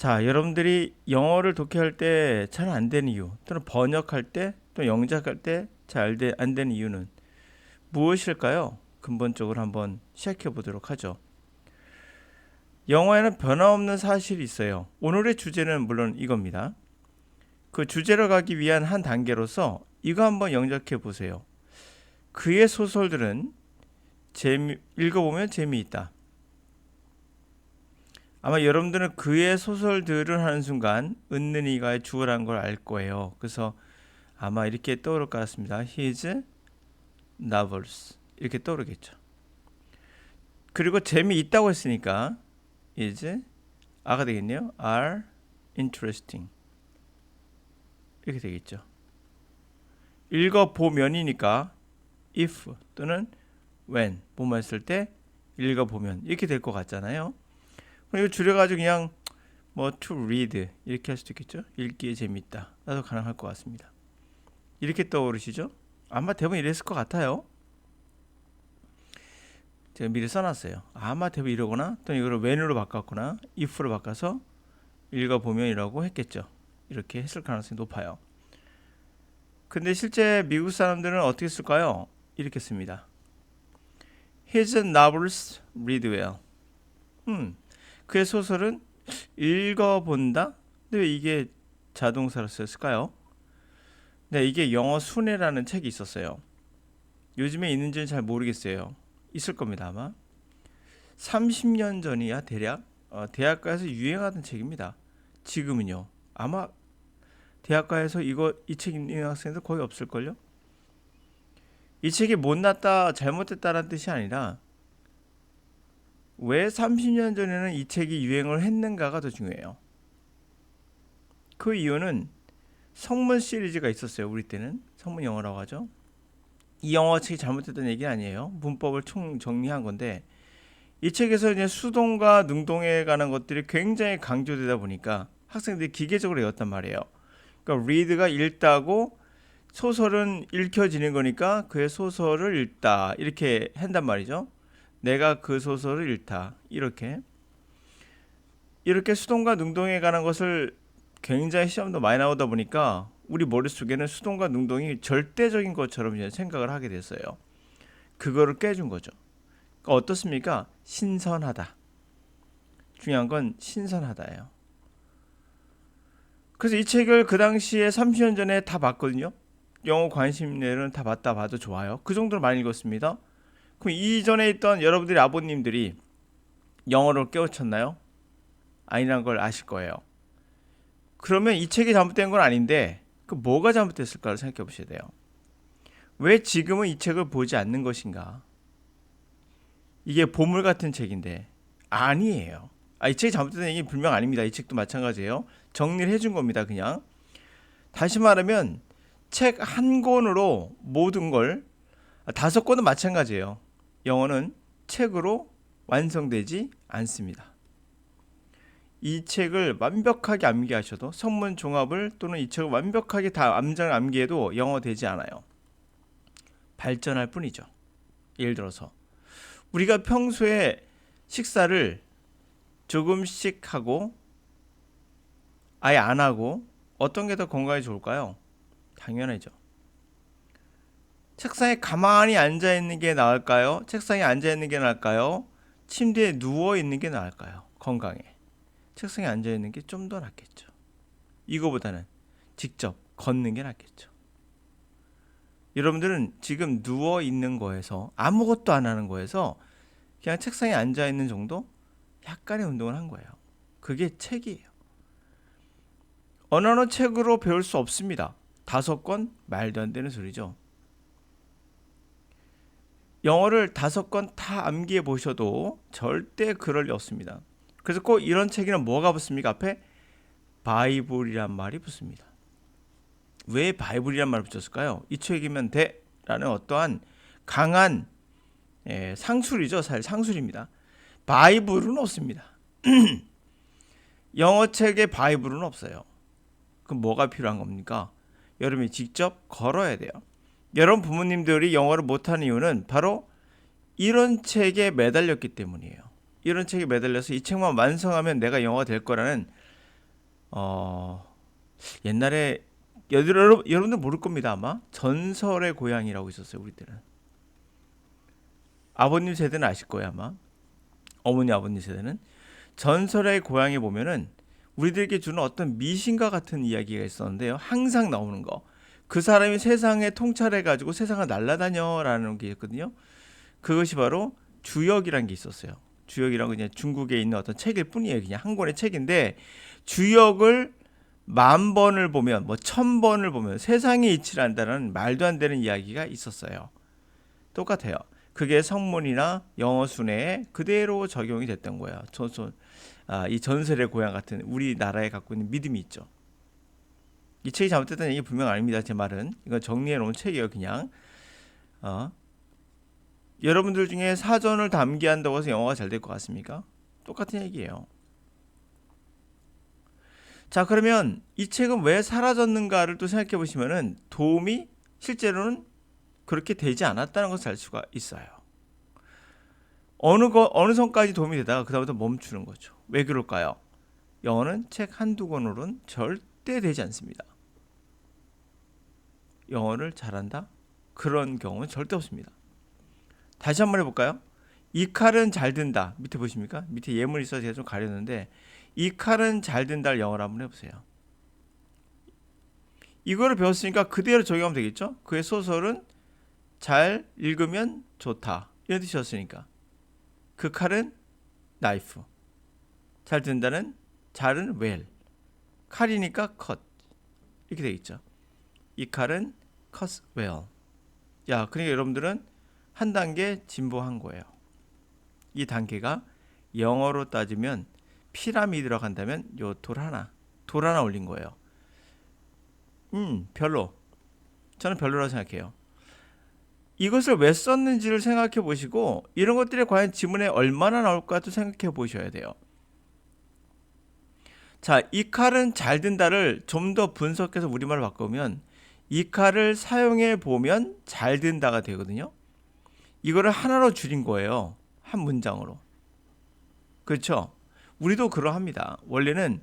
자, 여러분들이 영어를 독해할 때 잘 안 되는 이유, 또는 번역할 때, 또 영작할 때 잘 안 되는 이유는 무엇일까요? 근본적으로 한번 시작해 보도록 하죠. 영어에는 변화없는 사실이 있어요. 오늘의 주제는 물론 이겁니다. 그 주제로 가기 위한 한 단계로서 이거 한번 영작해 보세요. 그의 소설들은 재미, 읽어보면 재미있다. 아마 여러분들은 그의 소설들을 하는 순간 은는 이가의 주어란 걸알 거예요. 그래서 아마 이렇게 떠오를 것 같습니다. His novels 이렇게 떠오르겠죠. 그리고 재미있다고 했으니까 is 아가 되겠네요. are interesting 이렇게 되겠죠. 읽어보면이니까 if 또는 when 뭐뭐 했을 때 읽어보면 이렇게 될 것 같잖아요. 이거 줄여가지고 그냥 뭐 to read 이렇게 할 수도 있겠죠. 읽기에 재밌다. 나도 가능할 것 같습니다. 이렇게 떠오르시죠? 아마 대부분 이랬을 것 같아요. 제가 미리 써놨어요. 아마 대부분 이러거나 또는 이거를 when으로 바꿨거나 if로 바꿔서 읽어보면이라고 했겠죠. 이렇게 했을 가능성이 높아요. 근데 실제 미국 사람들은 어떻게 쓸까요? 이렇게 씁니다. His novels read well. 음, 그의 소설은 읽어본다? 근데 왜 이게 자동사로 썼을까요? 네, 이게 영어 순회라는 책이 있었어요. 요즘에 있는지는 잘 모르겠어요. 있을 겁니다, 아마. 30년 전이야, 대략. 어, 대학가에서 유행하던 책입니다. 지금은요. 아마 대학가에서 이거 이 책 읽는 학생들 거의 없을걸요? 이 책이 못났다, 잘못됐다라는 뜻이 아니라 왜 30년 전에는 이 책이 유행을 했는가가 더 중요해요. 그 이유는 성문 시리즈가 있었어요. 우리 때는 성문 영어라고 하죠. 이 영어 책이 잘못됐다는 얘기는 아니에요. 문법을 총 정리한 건데 이 책에서 이제 수동과 능동에 관한 것들이 굉장히 강조되다 보니까 학생들이 기계적으로 외웠단 말이에요. 그러니까 read가 읽다고 소설은 읽혀지는 거니까 그의 소설을 읽다 이렇게 한단 말이죠. 내가 그 소설을 읽다 이렇게 이렇게 수동과 능동에 관한 것을 굉장히 시험도 많이 나오다 보니까 우리 머릿속에는 수동과 능동이 절대적인 것처럼 생각을 하게 됐어요. 그거를 깨준 거죠. 그러니까 어떻습니까? 신선하다. 중요한 건 신선하다예요. 그래서 이 책을 그 당시에 30년 전에 다 봤거든요. 영어 관심내는 다 봤다 봐도 좋아요. 그 정도로 많이 읽었습니다. 그럼 이전에 있던 여러분들이 아버님들이 영어를 깨우쳤나요? 아니란 걸 아실 거예요. 그러면 이 책이 잘못된 건 아닌데 그 뭐가 잘못됐을까를 생각해 보셔야 돼요. 왜 지금은 이 책을 보지 않는 것인가? 이게 보물 같은 책인데 아니에요. 아, 이 책이 잘못된 얘기 분명 아닙니다. 이 책도 마찬가지예요. 정리를 해준 겁니다. 그냥 다시 말하면 책 한 권으로 모든 걸 아, 다섯 권은 마찬가지예요. 영어는 책으로 완성되지 않습니다. 이 책을 완벽하게 암기하셔도 성문 종합을 또는 이 책을 완벽하게 다 암장 암기해도 영어 되지 않아요. 발전할 뿐이죠. 예를 들어서 우리가 평소에 식사를 조금씩 하고 아예 안 하고 어떤 게 더 건강에 좋을까요? 당연하죠. 책상에 가만히 앉아 있는 게 나을까요? 책상에 앉아 있는 게 나을까요? 침대에 누워 있는 게 나을까요? 건강에. 책상에 앉아 있는 게 좀 더 낫겠죠. 이거보다는 직접 걷는 게 낫겠죠. 여러분들은 지금 누워 있는 거에서 아무것도 안 하는 거에서 그냥 책상에 앉아 있는 정도 약간의 운동을 한 거예요. 그게 책이에요. 언어는 책으로 배울 수 없습니다. 다섯 권 말도 안 되는 소리죠. 영어를 다섯 권 다 암기해 보셔도 절대 그럴 리 없습니다. 그래서 꼭 이런 책에는 뭐가 붙습니까? 앞에 바이블이란 말이 붙습니다. 왜 바이블이란 말을 붙였을까요? 이 책이면 돼라는 어떠한 강한 예, 상술이죠. 사실 상술입니다. 바이블은 없습니다. 영어 책에 바이블은 없어요. 그럼 뭐가 필요한 겁니까? 여러분이 직접 걸어야 돼요. 여러분 부모님들이 영어를 못하는 이유는 바로 이런 책에 매달렸기 때문이에요. 이런 책에 매달려서 이 책만 완성하면 내가 영어가 될 거라는 어 옛날에 여러분 여러분들 모를 겁니다 아마. 전설의 고향이라고 있었어요 우리 때는 아버님 세대는 아실 거예요 아마. 어머니 아버님 세대는. 전설의 고향에 보면은 우리들에게 주는 어떤 미신과 같은 이야기가 있었는데요. 항상 나오는 거 그 사람이 세상에 통찰해 가지고 세상을 날아다녀라는 게 있거든요 그것이 바로 주역이란 게 있었어요 주역이란 건 그냥 중국에 있는 어떤 책일 뿐이에요 그냥 한 권의 책인데 주역을 만 번을 보면 뭐 천 번을 보면 세상에 이치를 한다는 말도 안 되는 이야기가 있었어요. 똑같아요. 그게 성문이나 영어 순회에 그대로 적용이 됐던 거예요. 전son 아, 이 전설의 고향 같은 우리나라에 갖고 있는 믿음이 있죠. 이 책이 잘못됐다는 얘기 분명 아닙니다. 제 말은 이건 정리해 놓은 책이에요. 그냥 어. 여러분들 중에 사전을 담기한다고 해서 영어가 잘 될 것 같습니까? 똑같은 얘기예요. 자 그러면 이 책은 왜 사라졌는가를 또 생각해 보시면은 도움이 실제로는 그렇게 되지 않았다는 것을 알 수가 있어요. 어느 거 어느 선까지 도움이 되다가 그다음부터 멈추는 거죠. 왜 그럴까요? 영어는 책 한두 권으로는 절대 되지 않습니다. 영어를 잘한다? 그런 경우는 절대 없습니다. 다시 한번 해볼까요? 이 칼은 잘 든다. 밑에 보십니까? 밑에 예문이 있어서 제가 좀 가렸는데 이 칼은 잘 든다를 영어로 한번 해보세요. 이거를 배웠으니까 그대로 적용하면 되겠죠? 그의 소설은 잘 읽으면 좋다. 이런 뜻이었으니까. 그 칼은 나이프. 잘 든다는 잘은 well. 칼이니까 cut. 이렇게 되겠죠. 이 칼은 cuts well. 야, 그러니까 여러분들은 한 단계 진보한 거예요. 이 단계가 영어로 따지면 피라미드로 간다면 요 돌 하나, 돌 하나 올린 거예요. 음, 별로. 저는 별로라고 생각해요. 이것을 왜 썼는지를 생각해 보시고 이런 것들이 과연 지문에 얼마나 나올까도 생각해 보셔야 돼요. 자, 이 칼은 잘 든다를 좀 더 분석해서 우리말로 바꾸면 이 칼을 사용해 보면 잘 든다가 되거든요. 이거를 하나로 줄인 거예요. 한 문장으로. 그렇죠? 우리도 그러합니다. 원래는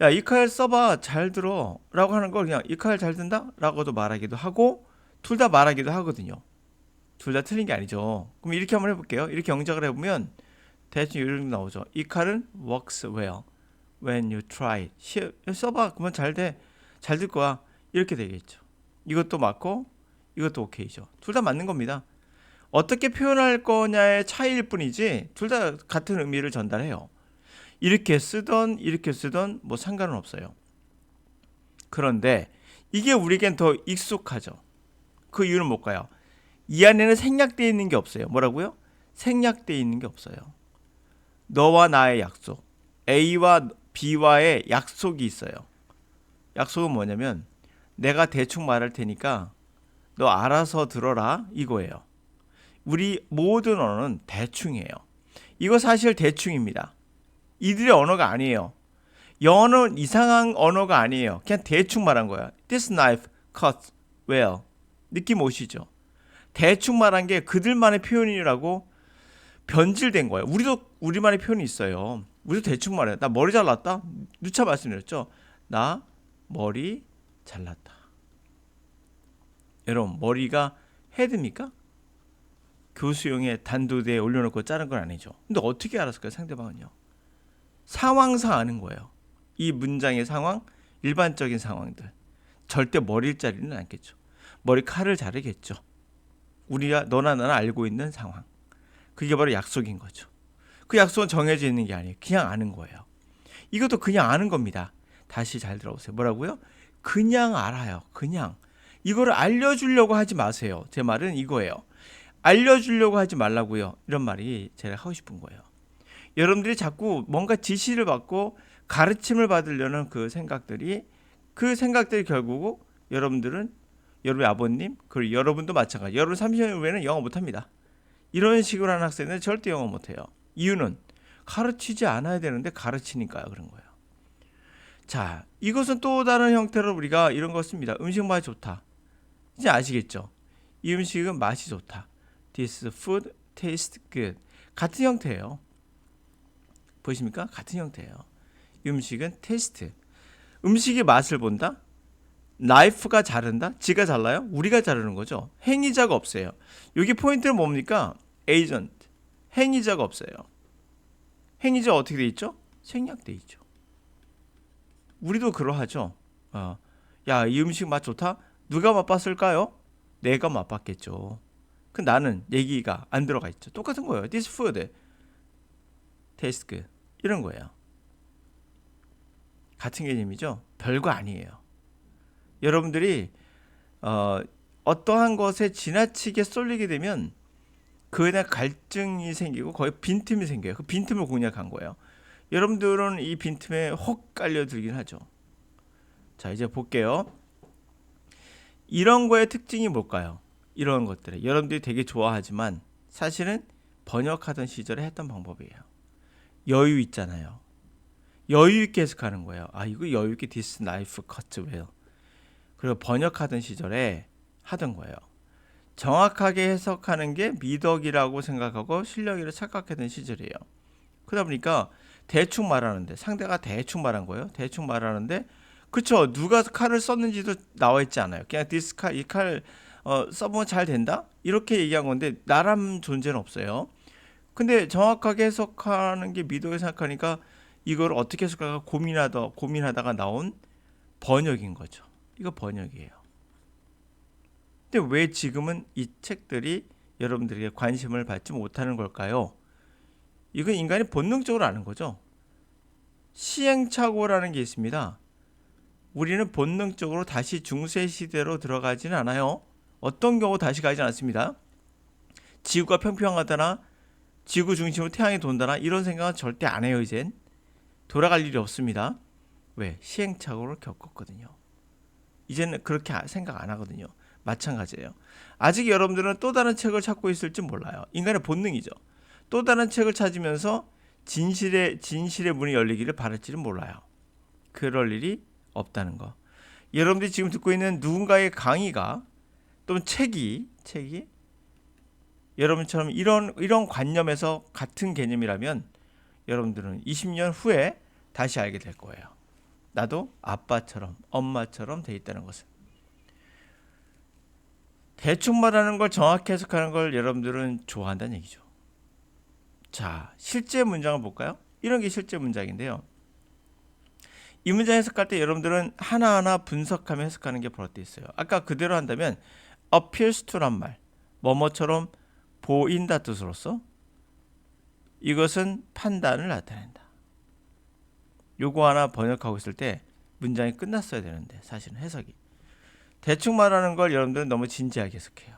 야, 이 칼 써봐 잘 들어 라고 하는 걸 그냥 이 칼 잘 든다? 라고도 말하기도 하고 둘 다 말하기도 하거든요. 둘 다 틀린 게 아니죠. 그럼 이렇게 한번 해볼게요. 이렇게 영작을 해보면 대충 이렇게 나오죠. 이 칼은 works well when you try. 시, 써봐 그러면 잘 돼. 잘 될 거야. 이렇게 되겠죠. 이것도 맞고 이것도 오케이죠. 둘 다 맞는 겁니다. 어떻게 표현할 거냐의 차이일 뿐이지 둘 다 같은 의미를 전달해요. 이렇게 쓰던 이렇게 쓰던 뭐 상관은 없어요. 그런데 이게 우리에겐 더 익숙하죠. 그 이유는 뭘까요? 이 안에는 생략되어 있는 게 없어요. 뭐라고요? 생략되어 있는 게 없어요. 너와 나의 약속. A와 B와의 약속이 있어요. 약속은 뭐냐면 내가 대충 말할 테니까 너 알아서 들어라 이거예요. 우리 모든 언어는 대충이에요. 이거 사실 대충입니다. 이들의 언어가 아니에요. 영어는 이상한 언어가 아니에요. 그냥 대충 말한 거야. This knife cuts well. 느낌 오시죠? 대충 말한 게 그들만의 표현이라고 변질된 거예요. 우리도 우리만의 표현이 있어요. 우리도 대충 말해요. 나 머리 잘랐다? 누차 말씀드렸죠? 나 머리 잘랐다. 여러분, 머리가 헤드입니까? 교수용에 단도대에 올려놓고 자른 건 아니죠. 근데 어떻게 알았을까요? 상대방은요. 상황상 아는 거예요. 이 문장의 상황, 일반적인 상황들. 절대 머리를 자르는 않겠죠. 머리칼을 자르겠죠. 우리가 너나 나나 알고 있는 상황. 그게 바로 약속인 거죠. 그 약속은 정해져 있는 게 아니에요. 그냥 아는 거예요. 이것도 그냥 아는 겁니다. 다시 잘 들어보세요. 뭐라고요? 그냥 알아요. 그냥. 이거를 알려주려고 하지 마세요. 제 말은 이거예요. 알려주려고 하지 말라고요. 이런 말이 제가 하고 싶은 거예요. 여러분들이 자꾸 뭔가 지시를 받고 가르침을 받으려는 그 생각들이 그 생각들이 결국 여러분들은 여러분의 아버님 그리고 여러분도 마찬가지. 여러분 30년 후에는 영어 못합니다. 이런 식으로 하는 학생은 절대 영어 못해요. 이유는 가르치지 않아야 되는데 가르치니까요. 그런 거예요. 자, 이것은 또 다른 형태로 우리가 이런 거 씁니다. 음식 맛이 좋다. 이제 아시겠죠? 이 음식은 맛이 좋다. This food tastes good. 같은 형태예요. 보이십니까? 같은 형태예요. 이 음식은 테스트. 음식의 맛을 본다? 나이프가 자른다? 지가 잘라요? 우리가 자르는 거죠. 행위자가 없어요. 여기 포인트는 뭡니까? 에이전트. 행위자가 없어요. 행위자 어떻게 돼 있죠? 생략돼 있죠. 우리도 그러하죠. 어. 야, 이 음식 맛 좋다? 누가 맛봤을까요? 내가 맛봤겠죠. 그 나는 얘기가 안 들어가 있죠. 똑같은 거예요. This food tastes good. 이런 거예요. 같은 개념이죠. 별거 아니에요. 여러분들이 어, 어떠한 것에 지나치게 쏠리게 되면 그에 대한 갈증이 생기고 거의 빈틈이 생겨요. 그 빈틈을 공략한 거예요. 여러분들은 이 빈틈에 혹 깔려들긴 하죠. 자, 이제 볼게요. 이런 거의 특징이 뭘까요? 이런 것들을 여러분들이 되게 좋아하지만 사실은 번역하던 시절에 했던 방법이에요. 여유 있잖아요. 여유 있게 해석하는 거예요. 아 이거 여유 있게 this knife cuts well. 그리고 번역하던 시절에 하던 거예요. 정확하게 해석하는 게 미덕이라고 생각하고 실력이라 착각했던 시절이에요. 그러다 보니까 대충 말하는데 상대가 대충 말한 거예요. 대충 말하는데 그쵸 누가 칼을 썼는지도 나와 있지 않아요. 그냥 this 칼이 칼 어, 써보면 잘 된다 이렇게 얘기한 건데 나람 존재는 없어요. 근데 정확하게 해석하는 게 미덕을 생각하니까 이걸 어떻게 해석할까 고민하다 고민하다가 나온 번역인 거죠. 이거 번역이에요. 근데 왜 지금은 이 책들이 여러분들에게 관심을 받지 못하는 걸까요? 이건 인간이 본능적으로 아는 거죠. 시행착오라는 게 있습니다. 우리는 본능적으로 다시 중세 시대로 들어가지는 않아요. 어떤 경우 다시 가지 않습니다. 지구가 평평하다나 지구 중심으로 태양이 돈다나 이런 생각은 절대 안 해요, 이젠. 돌아갈 일이 없습니다. 왜? 시행착오를 겪었거든요. 이제는 그렇게 아- 생각 안 하거든요. 마찬가지예요. 아직 여러분들은 또 다른 책을 찾고 있을지 몰라요. 인간의 본능이죠. 또 다른 책을 찾으면서 진실의 진실의 문이 열리기를 바랄지는 몰라요. 그럴 일이 없다는 거. 여러분들이 지금 듣고 있는 누군가의 강의가 또는 책이 책이 여러분처럼 이런 이런 관념에서 같은 개념이라면 여러분들은 20년 후에 다시 알게 될 거예요. 나도 아빠처럼 엄마처럼 돼 있다는 것을. 대충 말하는 걸 정확히 해석하는 걸 여러분들은 좋아한다는 얘기죠. 자, 실제 문장을 볼까요? 이런 게 실제 문장인데요. 이 문장 해석할 때 여러분들은 하나하나 분석하며 해석하는 게 버릇돼 있어요. 아까 그대로 한다면 appears to란 말, 뭐뭐처럼 보인다 뜻으로서 이것은 판단을 나타낸다. 요거 하나 번역하고 있을 때 문장이 끝났어야 되는데 사실은 해석이 대충 말하는 걸 여러분들은 너무 진지하게 해석해요.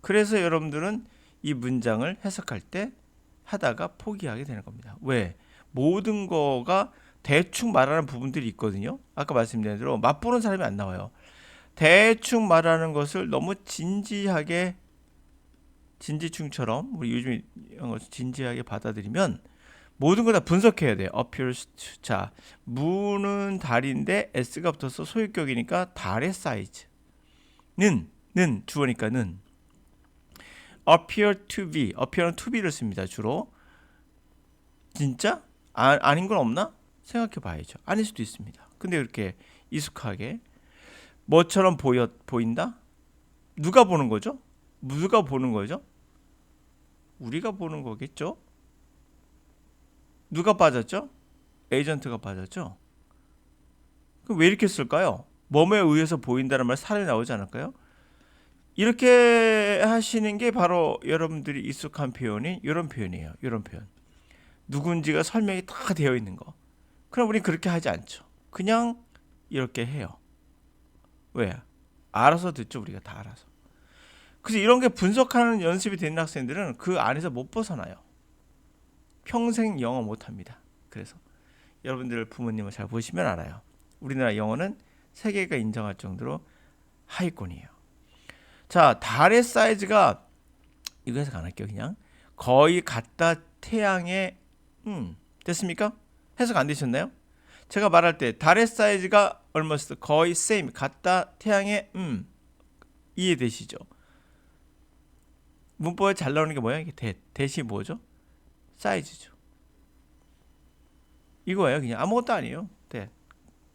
그래서 여러분들은 이 문장을 해석할 때 하다가 포기하게 되는 겁니다. 왜? 모든 거가 대충 말하는 부분들이 있거든요. 아까 말씀드린 대로 맛보는 사람이 안 나와요. 대충 말하는 것을 너무 진지하게 진지충처럼 우리 요즘 영어 진지하게 받아들이면 모든 걸 다 분석해야 돼요. appears to. 자, 무는 달인데 s가 붙어서 소유격이니까 달의 사이즈 는 는 주어니까는 appear to be, appear은 to be를 씁니다. 주로 진짜 아, 아닌 건 없나? 생각해 봐야죠. 아닐 수도 있습니다. 근데 이렇게 익숙하게 뭐처럼 보여 보인다? 누가 보는 거죠? 누가 보는 거죠? 우리가 보는 거겠죠? 누가 빠졌죠? 에이전트가 빠졌죠? 그럼 왜 이렇게 쓸까요? 몸에 의해서 보인다는 말 살에 나오지 않을까요? 이렇게 하시는 게 바로 여러분들이 익숙한 표현이 이런 표현이에요. 이런 표현. 누군지가 설명이 다 되어 있는 거. 그럼 우리 그렇게 하지 않죠. 그냥 이렇게 해요. 왜? 알아서 듣죠. 우리가 다 알아서. 그래서 이런 게 분석하는 연습이 되는 학생들은 그 안에서 못 벗어나요. 평생 영어 못 합니다. 그래서 여러분들 부모님을 잘 보시면 알아요. 우리나라 영어는 세계가 인정할 정도로 하위권이에요. 자, 달의 사이즈가 이거 해석 안 할게요. 그냥 거의 같다 태양의 음 됐습니까? 해석 안 되셨나요? 제가 말할 때 달의 사이즈가 almost 거의 same 같다 태양의 음 이해되시죠? 문법에 잘 나오는 게 뭐야? 이게 대 대시 뭐죠? 사이즈죠. 이거예요. 그냥 아무것도 아니에요. 네.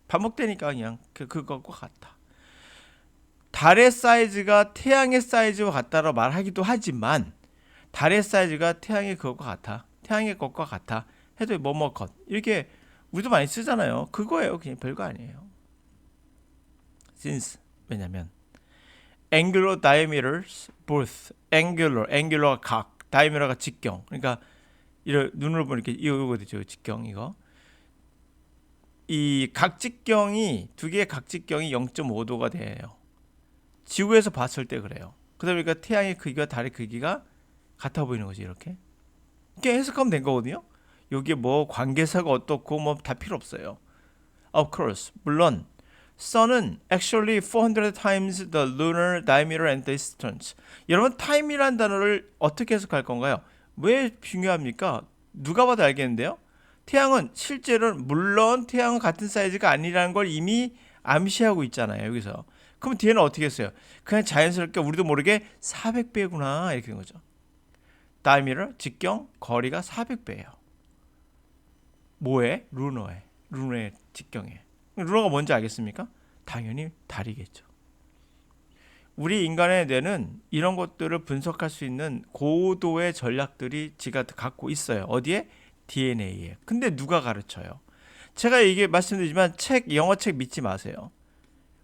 반복되니까 그냥 그 그것과 같다. 달의 사이즈가 태양의 사이즈와 같다고 말하기도 하지만 달의 사이즈가 태양의 그것과 같아. 태양의 것과 같아. 해도 뭐뭐 것 이렇게 우리도 많이 쓰잖아요. 그거예요. 그냥 별거 아니에요. since 왜냐면 angular diameters both angular angular가 각 diameter가 직경 그러니까 이런 눈으로 보면 이렇게 이거 되죠 직경 이거 이 각직경이 두 개의 각직경이 0.5도가 돼요. 지구에서 봤을 때 그래요. 그러다 보니까 태양의 크기와 달의 크기가 같아 보이는 거지 이렇게. 이렇게 해석하면 된 거거든요. 여기에 뭐 관계사가 어떻고 뭐 다 필요 없어요. Of course, 물론 Sun은 actually 400 times the lunar diameter and distance. 여러분 time이란 단어를 어떻게 해석할 건가요? 왜 중요합니까? 누가 봐도 알겠는데요. 태양은 실제로는 물론 태양은 같은 사이즈가 아니라는 걸 이미 암시하고 있잖아요. 여기서. 그럼 뒤에는 어떻게 했어요? 그냥 자연스럽게 우리도 모르게 400배구나 이렇게 된 거죠. Diameter 직경 거리가 400배예요. 뭐에? 루너에. 루너의 직경에. 루너가 뭔지 알겠습니까? 당연히 달이겠죠. 우리 인간의 뇌는 이런 것들을 분석할 수 있는 고도의 전략들이 지가 갖고 있어요. 어디에? DNA에. 근데 누가 가르쳐요? 제가 이게 말씀드리지만 책, 영어 책 믿지 마세요.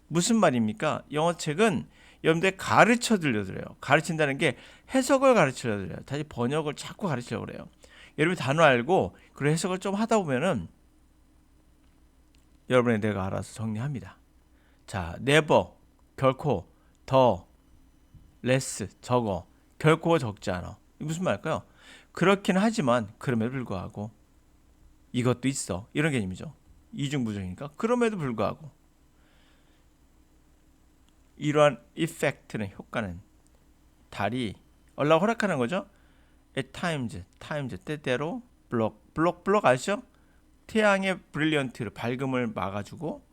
무슨 말입니까? 영어 책은 여러분들 가르쳐 들려드려요. 가르친다는 게 해석을 가르쳐 드려요. 다시 번역을 자꾸 가르치려고 그래요. 여러분 단어 알고 그리고 해석을 좀 하다 보면은 여러분의 내가 알아서 정리합니다. 자, never 결코 더 less 적어 결코 적지 않아. 무슨 말일까요? 그렇긴 하지만 그럼에도 불구하고 이것도 있어 이런 개념이죠. 이중부정이니까 그럼에도 불구하고 이러한 이펙트는 효과는 달이 얼라 허락하는 거죠. at times, times 때때로 블록, 블록, 블록 아시죠? 태양의 브릴리언트를 밝음을 막아주고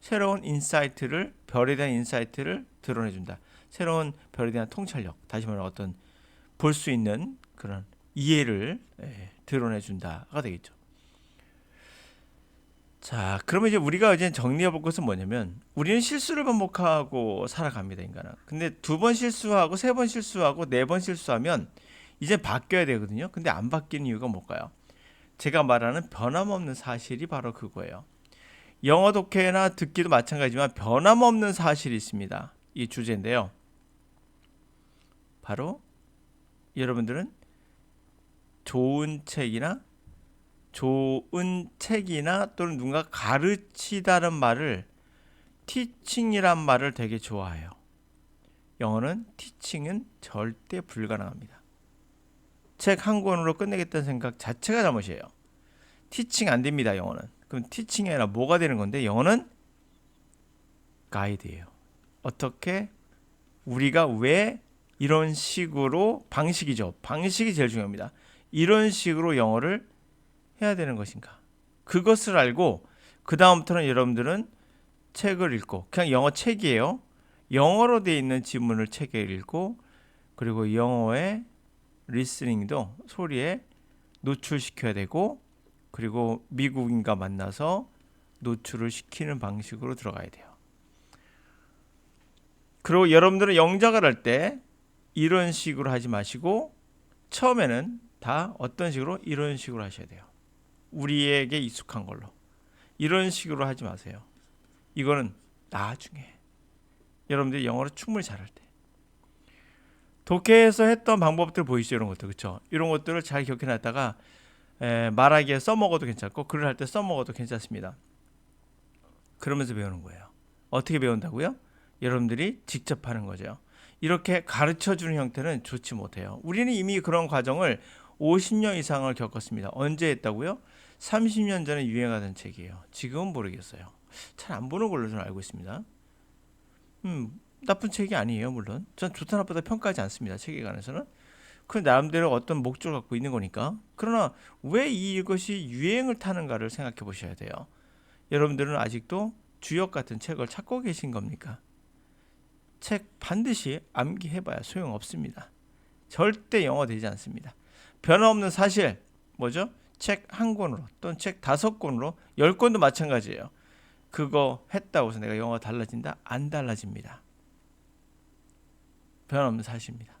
새로운 인사이트를 별에 대한 인사이트를 드러내준다. 새로운 별에 대한 통찰력, 다시 말해 어떤 볼 수 있는 그런 이해를 예, 드러내준다가 되겠죠. 자, 그러면 이제 우리가 이제 정리해 볼 것은 뭐냐면 우리는 실수를 반복하고 살아갑니다, 인간은. 근데 두 번 실수하고 세 번 실수하고 네 번 실수하면 이제 바뀌어야 되거든요. 근데 안 바뀌는 이유가 뭘까요? 제가 말하는 변함없는 사실이 바로 그거예요. 영어 독해나 듣기도 마찬가지지만 변함없는 사실이 있습니다. 이 주제인데요. 바로 여러분들은 좋은 책이나 좋은 책이나 또는 누군가 가르치다는 말을 티칭이란 말을 되게 좋아해요. 영어는 티칭은 절대 불가능합니다. 책 한 권으로 끝내겠다는 생각 자체가 잘못이에요. 티칭 안 됩니다, 영어는. 그럼 티칭이 아니라 뭐가 되는 건데 영어는 가이드예요. 어떻게 우리가 왜 이런 식으로 방식이죠. 방식이 제일 중요합니다. 이런 식으로 영어를 해야 되는 것인가? 그것을 알고 그 다음부터는 여러분들은 책을 읽고 그냥 영어 책이에요. 영어로 되어 있는 지문을 책에 읽고 그리고 영어의 리스닝도 소리에 노출시켜야 되고 그리고 미국인과 만나서 노출을 시키는 방식으로 들어가야 돼요. 그리고 여러분들은 영작을 할 때 이런 식으로 하지 마시고 처음에는 다 어떤 식으로 이런 식으로 하셔야 돼요. 우리에게 익숙한 걸로 이런 식으로 하지 마세요. 이거는 나중에 여러분들이 영어를 충분히 잘할 때 독해에서 했던 방법들 보이시죠 이런 것들 그렇죠? 이런 것들을 잘 기억해놨다가 에, 말하기에 써먹어도 괜찮고 글을 할 때 써먹어도 괜찮습니다. 그러면서 배우는 거예요. 어떻게 배운다고요? 여러분들이 직접 하는 거죠. 이렇게 가르쳐 주는 형태는 좋지 못해요. 우리는 이미 그런 과정을 50년 이상을 겪었습니다. 언제 했다고요? 30년 전에 유행하던 책이에요. 지금은 모르겠어요. 잘 안 보는 걸로 저는 알고 있습니다. 음, 나쁜 책이 아니에요, 물론. 전 좋다 나쁘다 평가하지 않습니다. 책에 관해서는. 그 나름대로 어떤 목적을 갖고 있는 거니까. 그러나 왜 이것이 유행을 타는가를 생각해 보셔야 돼요. 여러분들은 아직도 주역 같은 책을 찾고 계신 겁니까? 책 반드시 암기해봐야 소용없습니다. 절대 영어 되지 않습니다. 변함없는 사실 뭐죠? 책 한 권으로 또는 책 다섯 권으로 열 권도 마찬가지예요. 그거 했다고 해서 내가 영어가 달라진다? 안 달라집니다. 변함없는 사실입니다.